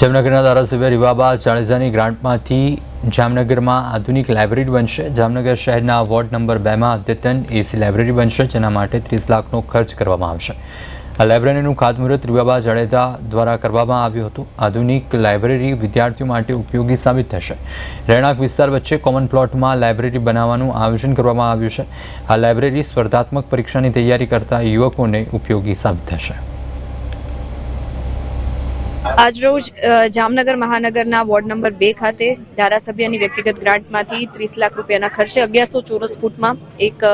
જામનગરના ધારાસભ્ય રીવાબા જાડેજાની ગ્રાન્ટમાંથી જામનગરમાં આધુનિક લાઇબ્રેરી બનશે. જામનગર શહેરના વોર્ડ નંબર બેમાં અદ્યતન એસી લાઇબ્રેરી બનશે, જેના માટે ત્રીસ લાખનો ખર્ચ કરવામાં આવશે. આ લાઇબ્રેરીનું ખાતમુહૂર્ત રીવાબા જાડેજા દ્વારા કરવામાં આવ્યું હતું. આધુનિક લાઇબ્રેરી વિદ્યાર્થીઓ માટે ઉપયોગી સાબિત થશે. રહેણાંક વિસ્તાર વચ્ચે કોમન પ્લોટમાં લાઇબ્રેરી બનાવવાનું આયોજન કરવામાં આવ્યું છે. આ લાઇબ્રેરી સ્પર્ધાત્મક પરીક્ષાની તૈયારી કરતા યુવકોને ઉપયોગી સાબિત થશે. આજરોજ જામનગર મહાનગરના વોર્ડ નંબર બે ખાતે ધારાસભ્યની વ્યક્તિગત ગ્રાન્ટમાંથી ત્રીસ લાખ રૂપિયાના ખર્ચે અગિયારસો ચોરસ ફૂટમાં એક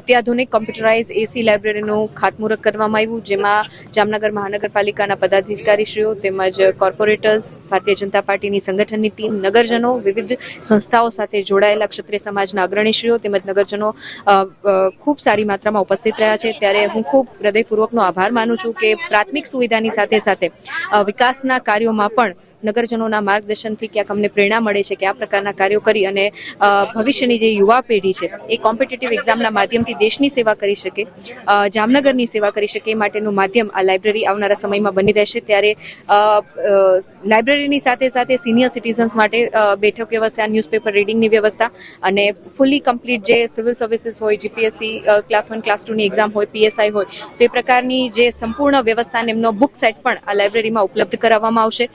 અત્યાધુનિક કોમ્પ્યુટરાઇઝ એસી લાઇબ્રેરીનું ખાતમુહૂર્ત કરવામાં આવ્યું, જેમાં જામનગર મહાનગરપાલિકાના પદાધિકારીશ્રીઓ તેમજ કોર્પોરેટર્સ, ભારતીય જનતા પાર્ટીની સંગઠનની ટીમ, નગરજનો, વિવિધ સંસ્થાઓ સાથે જોડાયેલા ક્ષત્રિય સમાજના અગ્રણીશ્રીઓ તેમજ નગરજનો ખૂબ સારી માત્રામાં ઉપસ્થિત રહ્યા છે. ત્યારે હું ખૂબ હૃદયપૂર્વકનો આભાર માનું છું કે પ્રાથમિક સુવિધાની સાથે સાથે વિકાસના કાર્યોમાં પણ નગરજનોના માર્ગદર્શનથી ક્યાંક અમને પ્રેરણા મળે છે કે આ પ્રકારના કાર્યો કરી અને ભવિષ્યની જે યુવા પેઢી છે, એ કોમ્પિટિટિવ એક્ઝામના માધ્યમથી દેશની સેવા કરી શકે જામનગરની સેવા કરી શકે એ માટેનું માધ્યમ આ લાઇબ્રેરી આવનારા સમયમાં બની રહેશે. ત્યારે લાઇબ્રેરીની સાથે સાથે સિનિયર સિટીઝન્સ માટે બેઠક વ્યવસ્થા, ન્યૂઝપેપર રીડિંગની વ્યવસ્થા અને ફૂલી કમ્પ્લીટ જે સિવિલ સર્વિસીસ હોય, જીપીએસસી ક્લાસ વન, ક્લાસ ટુની એક્ઝામ હોય, પીએસઆઈ હોય, તો એ પ્રકારની જે સંપૂર્ણ વ્યવસ્થાને એમનો બુક સેટ પણ આ લાઇબ્રેરીમાં ઉપલબ્ધ કરાવવામાં આવશે.